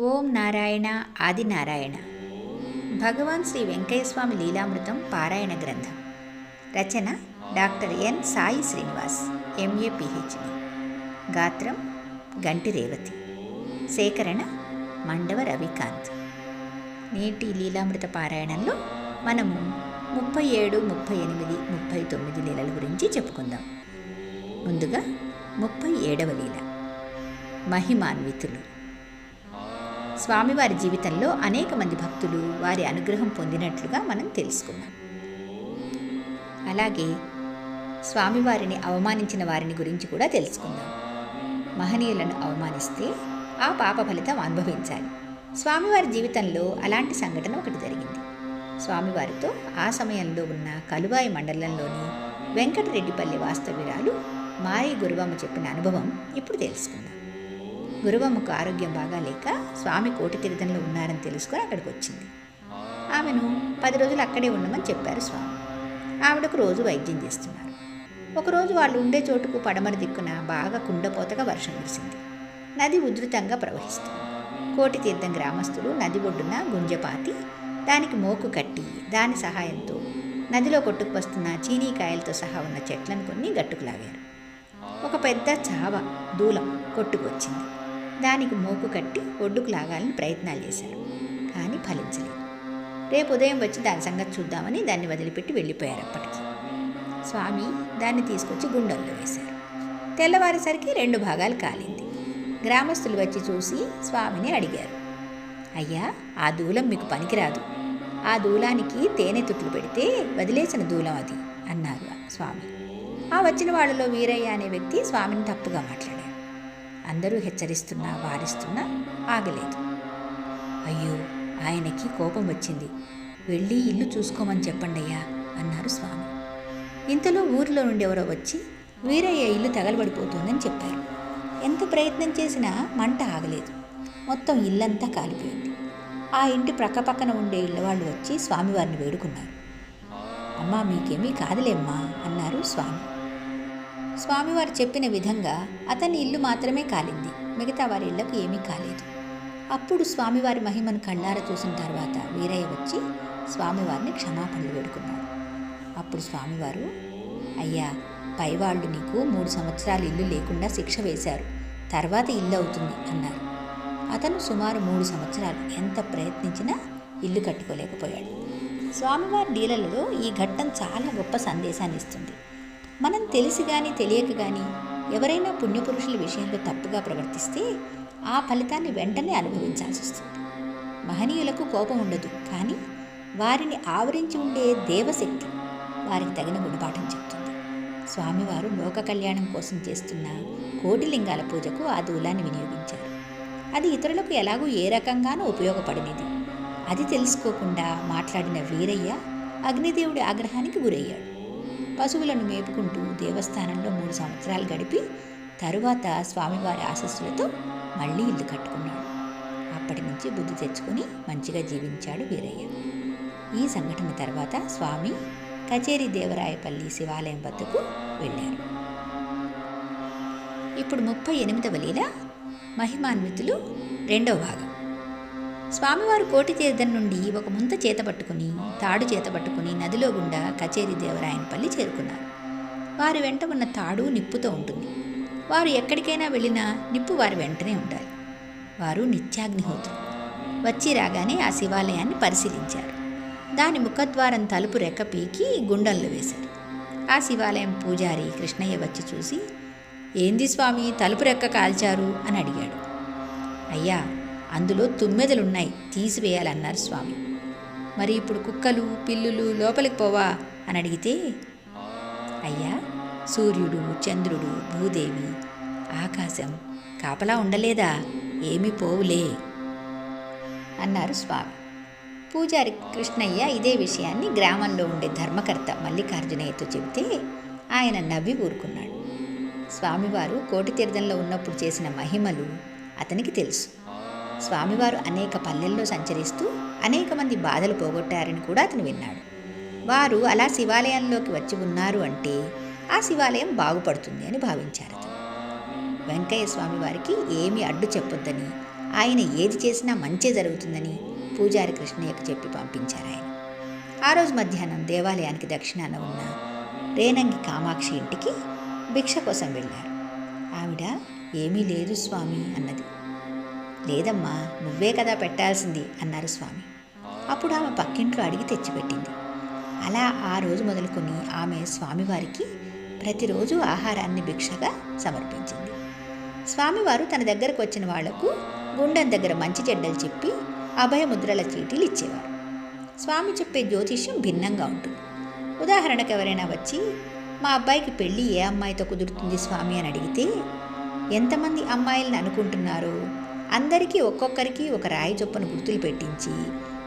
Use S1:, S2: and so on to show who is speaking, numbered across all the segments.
S1: ఓం నారాయణ ఆది నారాయణ భగవాన్ శ్రీ వెంకయ్యస్వామి లీలామృతం పారాయణ గ్రంథం. రచన doctor N Sai Srinivas MA PhD గాత్రం గంటి రేవతి. సేకరణ మండవ రవికాంత్. నేటి లీలామృత పారాయణంలో మనము ముప్పై ఏడు ముప్పై ఎనిమిది ముప్పై తొమ్మిది లీలల గురించి చెప్పుకుందాం. ముందుగా ముప్పై ఏడవ లీల. మహిమాన్వితులు. స్వామివారి జీవితంలో అనేక మంది భక్తులు వారి అనుగ్రహం పొందినట్లుగా మనం తెలుసుకున్నాం అలాగే స్వామివారిని అవమానించిన వారిని గురించి కూడా తెలుసుకుందాం. మహనీయులను అవమానిస్తే ఆ పాప ఫలితం అనుభవించాలి. స్వామివారి జీవితంలో అలాంటి సంఘటన ఒకటి జరిగింది. స్వామివారితో ఆ సమయంలో ఉన్న కలువాయి మండలంలోని వెంకటరెడ్డిపల్లి వాస్తవ్యురాలు మారి గురువమ్మ చెప్పిన అనుభవం ఇప్పుడు తెలుసుకుందాం. గురువమ్మకు ఆరోగ్యం బాగాలేక స్వామి కోటి తీర్థంలో ఉన్నారని తెలుసుకొని అక్కడికి వచ్చింది. ఆమెను పది రోజులు అక్కడే ఉండమని చెప్పారు స్వామి. ఆవిడకు రోజు వైద్యం చేస్తున్నారు. ఒకరోజు వాళ్ళు ఉండే చోటుకు పడమర దిక్కున బాగా కుండపోతగా వర్షం కురిసింది నది ఉధృతంగా ప్రవహిస్తుంది. కోటి తీర్థం గ్రామస్తులు నది ఒడ్డున గుంజపాతి దానికి మోకు కట్టి దాని సహాయంతో నదిలో కొట్టుకు వస్తున్న చీనీకాయలతో సహా ఉన్న చెట్లను కొన్ని గట్టుకు లాగారు. ఒక పెద్ద చావ దూలం కొట్టుకు వచ్చింది. దానికి మోపు కట్టి ఒడ్డుకు లాగాలని ప్రయత్నాలు చేశారు. కానీ ఫలించలేదు. రేపు ఉదయం వచ్చి దాని సంగతి చూద్దామని దాన్ని వదిలిపెట్టి వెళ్ళిపోయారు అప్పటికి. స్వామి దాన్ని తీసుకొచ్చి గుండెల్లో వేశారు. తెల్లవారేసరికి రెండు భాగాలు కాలింది. గ్రామస్తులు వచ్చి చూసి స్వామిని అడిగారు. అయ్యా ఆ దూలం మీకు పనికిరాదు. ఆ దూలానికి తేనె తుట్లు పెడితే వదిలేసిన దూలం అది అన్నారు స్వామి. ఆ వచ్చిన వాళ్ళలో వీరయ్య అనే వ్యక్తి స్వామిని తప్పుగా మాట్లాడారు అందరూ హెచ్చరిస్తున్నా వారిస్తున్నా ఆగలేదు. అయ్యో ఆయనకి కోపం వచ్చింది. వెళ్ళి ఇల్లు చూసుకోమని చెప్పండి అయ్యా అన్నారు స్వామి. ఇంతలో ఊరిలో నుండి ఎవరో వచ్చి వీరయ్య ఇల్లు తగలబడిపోతుందని చెప్పారు. ఎంత ప్రయత్నం చేసినా మంట ఆగలేదు. మొత్తం ఇల్లంతా కాలిపోయింది. ఆ ఇంటి ప్రక్కపక్కన ఉండే ఇళ్ళ వాళ్ళు వచ్చి స్వామివారిని వేడుకున్నారు. అమ్మా మీకేమీ కాదులేమ్మా అన్నారు స్వామి. స్వామివారు చెప్పిన విధంగా అతని ఇల్లు మాత్రమే కాలింది. మిగతా వారి ఇళ్ళకు ఏమీ కాలేదు. అప్పుడు స్వామివారి మహిమను కళ్ళార చూసిన తర్వాత వీరయ్య వచ్చి స్వామివారిని క్షమాపణలు వేడుకున్నాడు అప్పుడు స్వామివారు అయ్యా పైవాళ్ళు నీకు మూడు సంవత్సరాలు ఇల్లు లేకుండా శిక్ష వేశారు. తర్వాత ఇల్లు అవుతుంది అన్నారు. అతను సుమారు మూడు సంవత్సరాలు ఎంత ప్రయత్నించినా ఇల్లు కట్టుకోలేకపోయాడు. స్వామివారి లీలలలో ఈ ఘట్టం చాలా గొప్ప సందేశాన్ని ఇస్తుంది. మనం తెలిసి కానీ తెలియక కానీ ఎవరైనా పుణ్యపురుషుల విషయంలో తప్పుగా ప్రవర్తిస్తే ఆ ఫలితాన్ని వెంటనే అనుభవించాల్సి వస్తుంది. మహనీయులకు కోపం ఉండదు. కానీ వారిని ఆవరించి ఉండే దేవశక్తి వారికి తగిన గుణపాఠం చెప్తుంది. స్వామివారు లోక కళ్యాణం కోసం చేస్తున్న కోటిలింగాల పూజకు ఆ దూలాన్ని వినియోగించారు. అది ఇతరులకు ఎలాగూ ఏ రకంగానూ ఉపయోగపడినది. అది తెలుసుకోకుండా మాట్లాడిన వీరయ్య అగ్నిదేవుడి ఆగ్రహానికి గురయ్యాడు. పశువులను మేపుకుంటూ దేవస్థానంలో మూడు సంవత్సరాలు గడిపి తరువాత స్వామివారి ఆశస్సులతో మళ్ళీ ఇల్లు కట్టుకున్నాడు. అప్పటి నుంచి బుద్ధి తెచ్చుకొని మంచిగా జీవించాడు వీరయ్య. ఈ సంఘటన తర్వాత స్వామి కచేరి దేవరాయపల్లి శివాలయం వద్దకు వెళ్ళారు. ఇప్పుడు ముప్పై ఎనిమిదవ లీల మహిమాన్వితులు రెండవ భాగం. స్వామివారు కోటి తీర్థం నుండి ఒక ముంత చేత పట్టుకుని తాడు చేత పట్టుకుని నదిలో గుండా కచేరి దేవరాయనపల్లి చేరుకున్నారు. వారి వెంట ఉన్న తాడు నిప్పుతో ఉంటుంది. వారు ఎక్కడికైనా వెళ్ళినా నిప్పు వారి వెంటనే ఉండాలి. వారు నిత్యాగ్నిహోత్రులు వచ్చి రాగానే ఆ శివాలయాన్ని పరిశీలించారు. దాని ముఖద్వారం తలుపు రెక్క పీకి గుండంలో వేశారు. ఆ శివాలయం పూజారి కృష్ణయ్య వచ్చి చూసి ఏంది స్వామి తలుపు రెక్క కాల్చారు? అని అడిగాడు. అయ్యా అందులో తుమ్మెదలున్నాయి. తీసివేయాలన్నారు స్వామి. మరి ఇప్పుడు కుక్కలు పిల్లులు లోపలికి పోవా? అని అడిగితే అయ్యా సూర్యుడు చంద్రుడు భూదేవి ఆకాశం కాపలా ఉండలేదా? ఏమీ పోవులే అన్నారు స్వామి. పూజారి కృష్ణయ్య ఇదే విషయాన్ని గ్రామంలో ఉండే ధర్మకర్త మల్లికార్జునయ్యతో చెబితే ఆయన నవ్వి ఊరుకున్నాడు. స్వామివారు కోటి తీర్థంలో ఉన్నప్పుడు చేసిన మహిమలు అతనికి తెలుసు. స్వామివారు అనేక పల్లెల్లో సంచరిస్తూ అనేక మంది బాధలు పోగొట్టారని కూడా అతను విన్నాడు. వారు అలా శివాలయంలోకి వచ్చి ఉన్నారు అంటే ఆ శివాలయం బాగుపడుతుంది అని భావించారు అతను. వెంకయ్య స్వామి వారికి ఏమీ అడ్డు చెప్పొద్దని ఆయన ఏది చేసినా మంచే జరుగుతుందని పూజారి కృష్ణయ్యకు చెప్పి పంపించారు ఆయన. ఆ రోజు మధ్యాహ్నం దేవాలయానికి దక్షిణాన ఉన్న రేనంగి కామాక్షి ఇంటికి భిక్ష కోసం వెళ్ళారు. ఆవిడ ఏమీ లేదు స్వామి అన్నది. లేదమ్మా నువ్వే కదా పెట్టాల్సింది అన్నారు స్వామి. అప్పుడు ఆమె పక్కింట్లో అడిగి తెచ్చిపెట్టింది. అలా ఆ రోజు మొదలుకొని ఆమె స్వామివారికి ప్రతిరోజు ఆహారాన్ని భిక్షగా సమర్పించింది. స్వామివారు తన దగ్గరకు వచ్చిన వాళ్ళకు గుండెం దగ్గర మంచి చెడ్డలు చెప్పి అభయముద్రల చీటీలు ఇచ్చేవారు. స్వామి చెప్పే జ్యోతిష్యం భిన్నంగా ఉంటుంది. ఉదాహరణకు ఎవరైనా వచ్చి మా అబ్బాయికి పెళ్ళి ఏ అమ్మాయితో కుదురుతుంది స్వామి? అని అడిగితే ఎంతమంది అమ్మాయిలను అనుకుంటున్నారో? అందరికీ ఒక్కొక్కరికి ఒక రాయి చొప్పున గుర్తులు పెట్టించి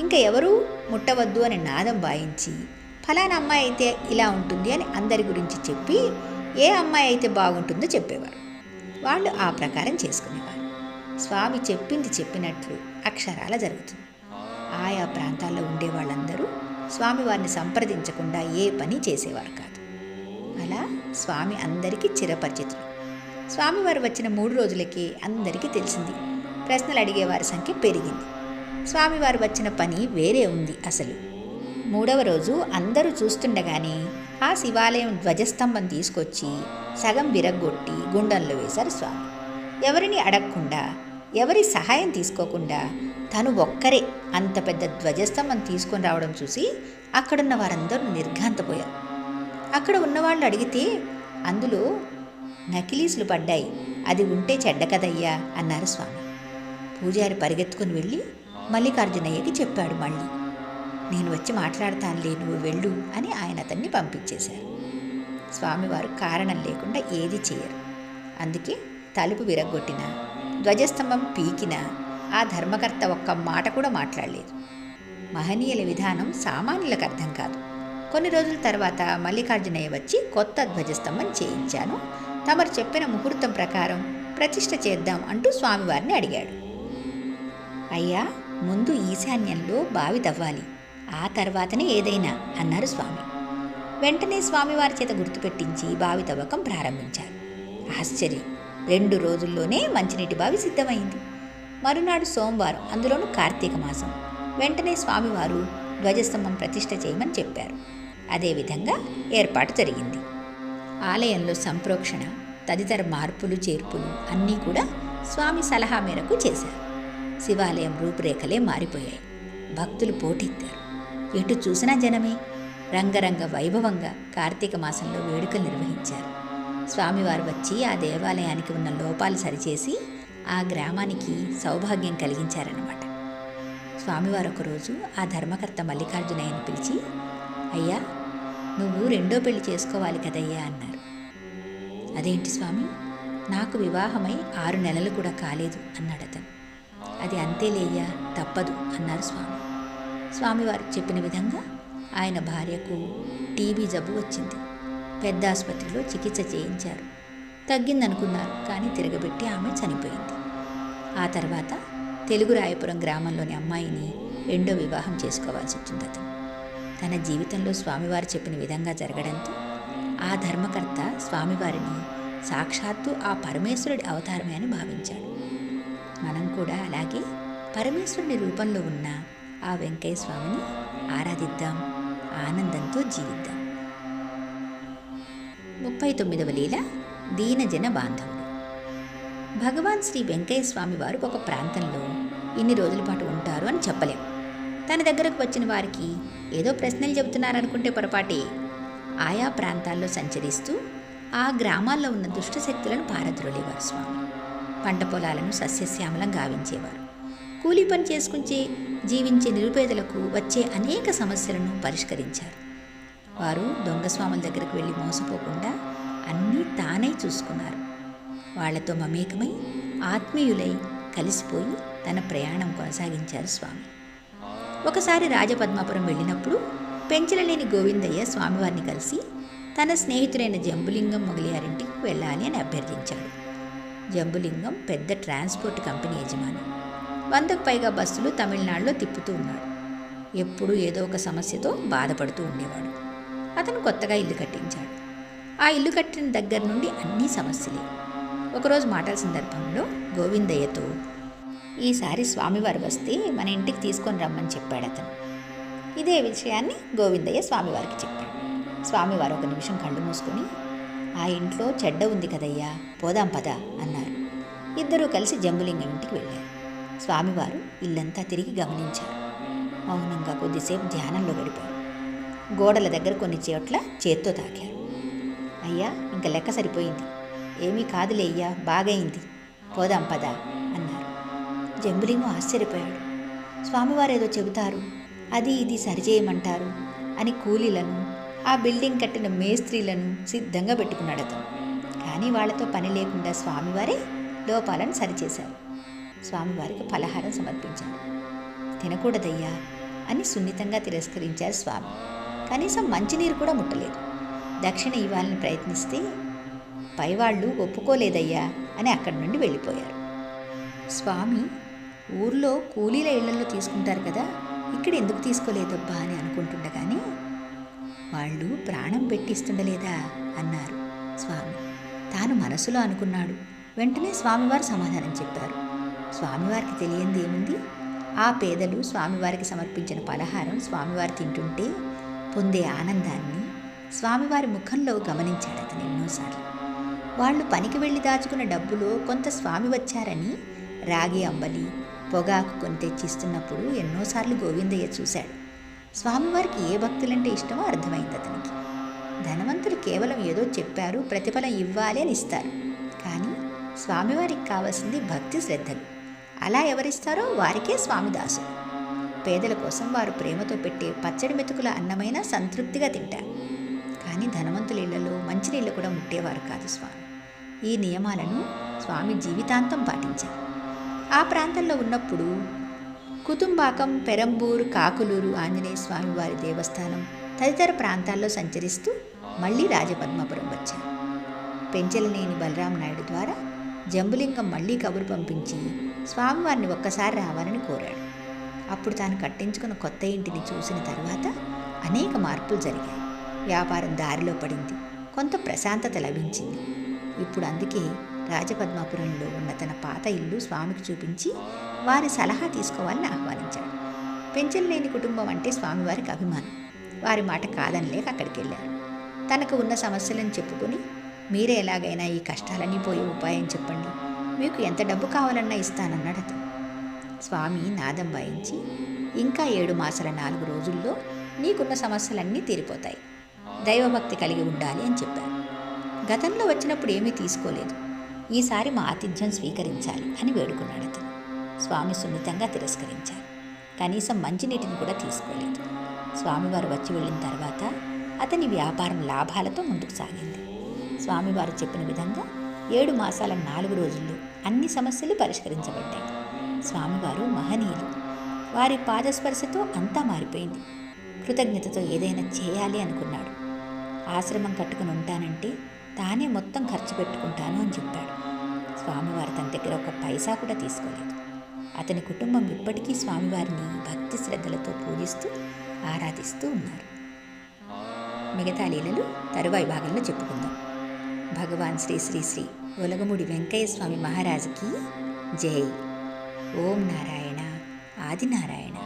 S1: ఇంకా ఎవరూ ముట్టవద్దు అని నాదం వాయించి ఫలానా అమ్మాయి అయితే ఇలా ఉంటుంది అని అందరి గురించి చెప్పి ఏ అమ్మాయి అయితే బాగుంటుందో చెప్పేవారు. వాళ్ళు ఆ ప్రకారం చేసుకునేవారు. స్వామి చెప్పింది చెప్పినట్లు అక్షరాల జరుగుతుంది. ఆయా ప్రాంతాల్లో ఉండే వాళ్ళందరూ స్వామివారిని సంప్రదించకుండా ఏ పని చేసేవారు కాదు. అలా స్వామి అందరికీ చిరపరిచితులు. స్వామివారు వచ్చిన మూడు రోజులకే అందరికీ తెలిసింది. ప్రశ్నలు అడిగేవారి సంఖ్య పెరిగింది. స్వామివారు వచ్చిన పని వేరే ఉంది అసలు. మూడవ రోజు అందరూ చూస్తుండగానే ఆ శివాలయం ధ్వజస్తంభం తీసుకొచ్చి సగం విరగ్గొట్టి గుండంలో వేశారు స్వామి. ఎవరిని అడగకుండా ఎవరి సహాయం తీసుకోకుండా తను ఒక్కరే అంత పెద్ద ధ్వజస్తంభం తీసుకొని రావడం చూసి అక్కడున్న వారందరూ నిర్ఘాంతపోయారు. అక్కడ ఉన్నవాళ్ళు అడిగితే అందులో నకిలీసులు పడ్డాయి. అది ఉంటే చెడ్డ కదయ్యా అన్నారు స్వామి. పూజారి పరిగెత్తుకుని వెళ్ళి మల్లికార్జునయ్యకి చెప్పాడు మళ్ళీ. నేను వచ్చి మాట్లాడతానులే నువ్వు వెళ్ళు అని ఆయన అతన్ని పంపించేశారు. స్వామివారు కారణం లేకుండా ఏది చేయరు. అందుకే తలుపు విరగొట్టినా ధ్వజస్తంభం పీకిన ఆ ధర్మకర్త ఒక్క మాట కూడా మాట్లాడలేదు. మహనీయుల విధానం సామాన్యులకు అర్థం కాదు. కొన్ని రోజుల తర్వాత మల్లికార్జునయ్య వచ్చి కొత్త ధ్వజస్తంభం చేయించాను. తమరు చెప్పిన ముహూర్తం ప్రకారం ప్రతిష్ట చేద్దాం అంటూ స్వామివారిని అడిగాడు. అయ్యా ముందు ఈశాన్యంలో బావి తవ్వాలి. ఆ తర్వాతనే ఏదైనా అన్నారు స్వామి. వెంటనే స్వామివారి చేత గుర్తుపెట్టించి బావి తవ్వకం ప్రారంభించారు. ఆశ్చర్యం. రెండు రోజుల్లోనే మంచినీటి బావి సిద్ధమైంది. మరునాడు సోమవారం అందులోనూ కార్తీక మాసం. వెంటనే స్వామివారు ధ్వజస్తంభం ప్రతిష్ట చేయమని చెప్పారు. అదేవిధంగా ఏర్పాటు జరిగింది. ఆలయంలో సంప్రోక్షణ తదితర మార్పులు చేర్పులు అన్నీ కూడా స్వామి సలహా మేరకు చేశారు. శివాలయం రూపురేఖలే మారిపోయాయి. భక్తులు పోటెత్తారు. ఎటు చూసినా జనమే. రంగరంగ వైభవంగా కార్తీక మాసంలో వేడుకలు నిర్వహించారు. స్వామివారు వచ్చి ఆ దేవాలయానికి ఉన్న లోపాలు సరిచేసి ఆ గ్రామానికి సౌభాగ్యం కలిగించారన్నమాట. స్వామివారు ఒకరోజు ఆ ధర్మకర్త మల్లికార్జునయ్యను పిలిచి అయ్యా నువ్వు రెండో పెళ్ళి చేసుకోవాలి కదయ్యా అన్నారు. అదేంటి స్వామి? నాకు వివాహమై ఆరు నెలలు కూడా కాలేదు అన్నాడు అతను అది అంతేలేయ్యా తప్పదు అన్నారు స్వామి. స్వామివారు చెప్పిన విధంగా ఆయన భార్యకు టీబీ జబ్బు వచ్చింది. పెద్ద ఆసుపత్రిలో చికిత్స చేయించారు. తగ్గిందనుకున్నారు కానీ తిరగబెట్టి ఆమె చనిపోయింది. ఆ తర్వాత తెలుగు రాయపురం గ్రామంలోని అమ్మాయిని రెండో వివాహం చేసుకోవాల్సి వచ్చింది అతను. తన జీవితంలో స్వామివారు చెప్పిన విధంగా జరగడంతో ఆ ధర్మకర్త స్వామివారిని సాక్షాత్తు ఆ పరమేశ్వరుడి అవతారమే అని భావించాడు. మనం కూడా అలాగే పరమేశ్వరుని రూపంలో ఉన్న ఆ వెంకయ్య స్వామిని ఆరాధిద్దాం. ఆనందంతో జీవిద్దాం. ముప్పై తొమ్మిదవ లీల దీనజన బాంధవుడు భగవాన్ శ్రీ వెంకయ్య స్వామి వారు ఒక ప్రాంతంలో ఇన్ని రోజుల పాటు ఉంటారు అని చెప్పలేం. తన దగ్గరకు వచ్చిన వారికి ఏదో ప్రశ్నలు చెబుతున్నారనుకుంటే పొరపాటే. ఆయా ప్రాంతాల్లో సంచరిస్తూ ఆ గ్రామాల్లో ఉన్న దుష్టశక్తులను పారద్రోలేవారు స్వామి. పంట పొలాలను సస్యశ్యామలం గావించేవారు. కూలీ పని చేసుకుంటే జీవించే నిరుపేదలకు వచ్చే అనేక సమస్యలను పరిష్కరించారు. వారు దొంగ స్వాముల దగ్గరకు వెళ్ళి మోసపోకుండా అన్నీ తానే చూసుకున్నారు. వాళ్ళతో మమేకమై ఆత్మీయులై కలిసిపోయి తన ప్రయాణం కొనసాగించారు స్వామి. ఒకసారి రాజపద్మాపురం వెళ్ళినప్పుడు పెంచలలేని గోవిందయ్య స్వామివారిని కలిసి తన స్నేహితుడైన జంబులింగం మొగలియారింటికి వెళ్ళాలి అని అభ్యర్థించాడు. జంబులింగం పెద్ద ట్రాన్స్పోర్ట్ కంపెనీ యజమాని. వందకు పైగా బస్సులు తమిళనాడులో తిప్పుతూ ఉన్నాడు. ఎప్పుడూ ఏదో ఒక సమస్యతో బాధపడుతూ ఉండేవాడు. అతను కొత్తగా ఇల్లు కట్టించాడు. ఆ ఇల్లు కట్టిన దగ్గర నుండి అన్ని సమస్యలే. ఒకరోజు మాటల సందర్భంలో గోవిందయ్యతో ఈసారి స్వామివారు వస్తే మన ఇంటికి తీసుకొని రమ్మని చెప్పాడు అతను. ఇదే విషయాన్ని గోవిందయ్య స్వామివారికి చెప్పాడు. స్వామివారు ఒక నిమిషం కళ్ళు మూసుకొని ఆ ఇంట్లో చెడ్డ ఉంది కదయ్యా పోదాం పద అన్నారు. ఇద్దరూ కలిసి జంబులింగం ఇంటికి వెళ్ళారు. స్వామివారు ఇల్లంతా తిరిగి గమనించారు. మౌనంగా కొద్దిసేపు ధ్యానంలో గడిపారు. గోడల దగ్గర కొన్ని చోట్ల చేత్తో తాకారు. అయ్యా ఇంకా లెక్క సరిపోయింది. ఏమీ కాదులే అయ్యా బాగైంది. పోదాం పద అన్నారు. జంబులింగం ఆశ్చర్యపోయాడు. స్వామివారు ఏదో చెబుతారు. అది ఇది సరిచేయమంటారు అని కూలీలను ఆ బిల్డింగ్ కట్టిన మేస్త్రీలను సిద్ధంగా పెట్టుకున్నాడు అతను. కానీ వాళ్ళతో పని లేకుండా స్వామివారే లోపాలను సరిచేశారు. స్వామివారికి ఫలహారం సమర్పించారు తినకూడదయ్యా అని సున్నితంగా తిరస్కరించారు స్వామి. కనీసం మంచినీరు కూడా ముట్టలేదు. దక్షిణ ఇవ్వాలని ప్రయత్నిస్తే పైవాళ్ళు ఒప్పుకోలేదయ్యా అని అక్కడి నుండి వెళ్ళిపోయారు. స్వామి ఊర్లో కూలీల ఇళ్ళలో తీసుకుంటారు కదా ఇక్కడ ఎందుకు తీసుకోలేదబ్బా అని అనుకుంటుండగానే వాళ్ళు ప్రాణం పెట్టిస్తుండలేదా? అన్నారు స్వామి. తాను మనసులో అనుకున్నాడు. వెంటనే స్వామివారు సమాధానం చెప్పారు. స్వామివారికి తెలియంది ఏముంది? ఆ పేదలు స్వామివారికి సమర్పించిన పలహారం స్వామివారు తింటుంటే పొందే ఆనందాన్ని స్వామివారి ముఖంలో గమనించాడు అతను ఎన్నోసార్లు. వాళ్ళు పనికి వెళ్ళి దాచుకున్న డబ్బులో కొంత స్వామి వచ్చారని రాగి అంబలి పొగాకు కొని తెచ్చిస్తున్నప్పుడు ఎన్నోసార్లు గోవిందయ్య చూశాడు. స్వామివారికి ఏ భక్తులంటే ఇష్టమో అర్థమైంది అతనికి. ధనవంతులు కేవలం ఏదో చెప్పారు ప్రతిఫలం ఇవ్వాలి అని ఇస్తారు. కానీ స్వామివారికి కావాల్సింది భక్తి శ్రద్ధలు. అలా ఎవరిస్తారో వారికే స్వామి దాసులు పేదల కోసం వారు ప్రేమతో పెట్టే పచ్చడి మెతుకుల అన్నమైన సంతృప్తిగా తింటారు. కానీ ధనవంతుల ఇళ్ళలో మంచినీళ్ళు కూడా ముట్టేవారు కాదు స్వామి. ఈ నియమాలను స్వామి జీవితాంతం పాటించారు. ఆ ప్రాంతంలో ఉన్నప్పుడు కుతుంబాకం పెరంబూరు కాకులూరు ఆంజనేయ స్వామివారి దేవస్థానం తదితర ప్రాంతాల్లో సంచరిస్తూ మళ్ళీ రాజపద్మాపురం వచ్చారు. పెంచలనేని బలరాం నాయుడు ద్వారా జంబులింగం మళ్ళీ కబురు పంపించి స్వామివారిని ఒక్కసారి రావాలని కోరాడు. అప్పుడు తాను కట్టించుకున్న కొత్త ఇంటిని చూసిన తర్వాత అనేక మార్పులు జరిగాయి. వ్యాపారం దారిలో పడింది. కొంత ప్రశాంతత లభించింది. ఇప్పుడు అందుకే రాజపద్మాపురంలో ఉన్న తన పాత ఇల్లు స్వామికి చూపించి వారి సలహా తీసుకోవాలని ఆహ్వానించాడు పెంచలేని కుటుంబం అంటే స్వామివారికి అభిమానం. వారి మాట కాదనిలేక అక్కడికి వెళ్ళారు. తనకు ఉన్న సమస్యలను చెప్పుకుని మీరే ఎలాగైనా ఈ కష్టాలన్నీ పోయే ఉపాయం చెప్పండి. మీకు ఎంత డబ్బు కావాలన్నా ఇస్తానన్నాడు అతను. స్వామి నాదం వాయించి ఇంకా ఏడు మాసాల నాలుగు రోజుల్లో నీకున్న సమస్యలన్నీ తీరిపోతాయి. దైవభక్తి కలిగి ఉండాలి అని చెప్పారు. గతంలో వచ్చినప్పుడు ఏమీ తీసుకోలేదు. ఈసారి మా ఆతిథ్యం స్వీకరించాలి అని వేడుకున్నాడు అతను. స్వామి సున్నితంగా తిరస్కరించారు. కనీసం మంచినీటిని కూడా తీసుకోలేదు. స్వామివారు వచ్చి వెళ్ళిన తర్వాత అతని వ్యాపారం లాభాలతో ముందుకు సాగింది. స్వామివారు చెప్పిన విధంగా ఏడు మాసాల నాలుగు రోజుల్లో అన్ని సమస్యలు పరిష్కరించబడ్డాయి. స్వామివారు మహనీయులు. వారి పాదస్పర్శతో అంతా మారిపోయింది. కృతజ్ఞతతో ఏదైనా చేయాలి అనుకున్నాడు. ఆశ్రమం కట్టుకుని ఉంటానంటే తానే మొత్తం ఖర్చు పెట్టుకుంటాను అని చెప్పాడు. స్వామివారు తన దగ్గర ఒక పైసా కూడా తీసుకోలేదు. అతని కుటుంబం ఇప్పటికీ స్వామివారిని భక్తి శ్రద్ధలతో పూజిస్తూ ఆరాధిస్తూ ఉన్నారు. మిగతా లీలలు తరువాయి భాగంలో చెప్పుకుందాం. భగవాన్ శ్రీ శ్రీ శ్రీ ఒలగముడి వెంకయ్య స్వామి మహారాజుకి జై. ఓం నారాయణ ఆదినారాయణ.